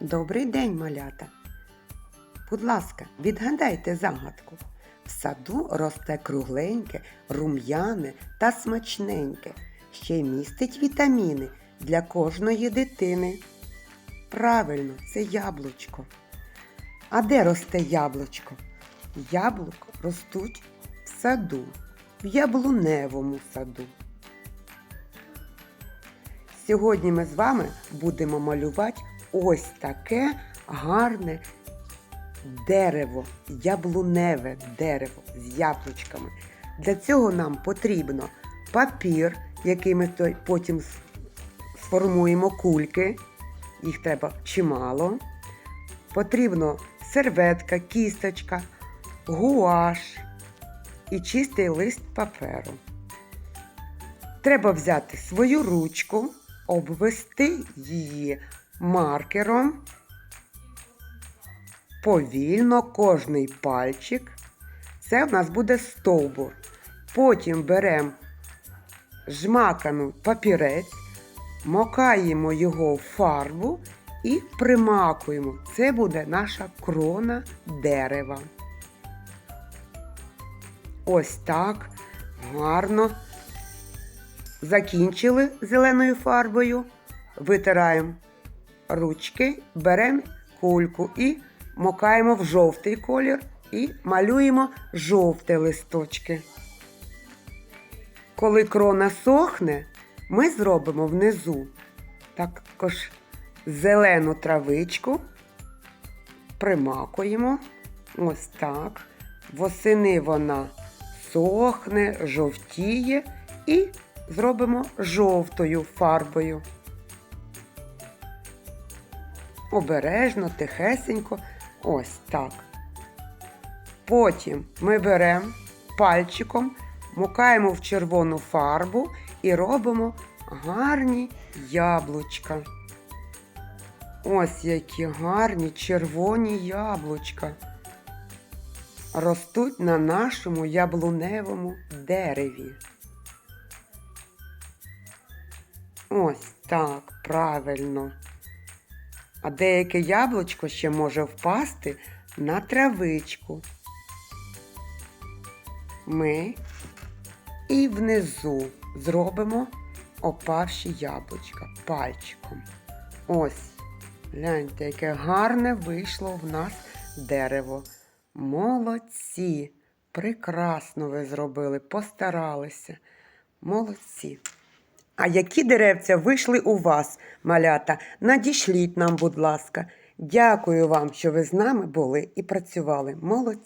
Добрий день, малята. Будь ласка, відгадайте загадку. В саду росте кругленьке, рум'яне та смачненьке, ще й містить вітаміни для кожної дитини. Правильно, це яблучко. А де росте яблучко? Яблуко ростуть в саду, в яблуневому саду. Сьогодні ми з вами будемо малювати ось таке гарне дерево, яблуневе дерево з яблучками. Для цього нам потрібно папір, який ми потім сформуємо кульки. Їх треба чимало. Потрібно серветка, кісточка, гуаш і чистий лист паперу. Треба взяти свою ручку, обвести її маркером, повільно кожний пальчик. Це в нас буде стовбур. Потім беремо жмакану папірець, мокаємо його в фарбу і примакуємо. Це буде наша крона дерева. Ось так гарно закінчили зеленою фарбою, витираємо ручки, беремо кульку і мокаємо в жовтий колір і малюємо жовті листочки. Коли крона сохне, ми зробимо внизу також зелену травичку, примакуємо. Ось так. Восени вона сохне, жовтіє і зробимо жовтою фарбою. Обережно, тихесенько, ось так. Потім ми беремо пальчиком, мукаємо в червону фарбу і робимо гарні яблучка. Ось які гарні червоні яблучка. Ростуть на нашому яблуневому дереві. Ось так, правильно. А деяке яблучко ще може впасти на травичку. Ми і внизу зробимо опавші яблучка пальчиком. Ось, гляньте, яке гарне вийшло в нас дерево. Молодці! Прекрасно ви зробили, постаралися. Молодці. А які деревця вийшли у вас, малята? Надішліть нам, будь ласка. Дякую вам, що ви з нами були і працювали. Молодці.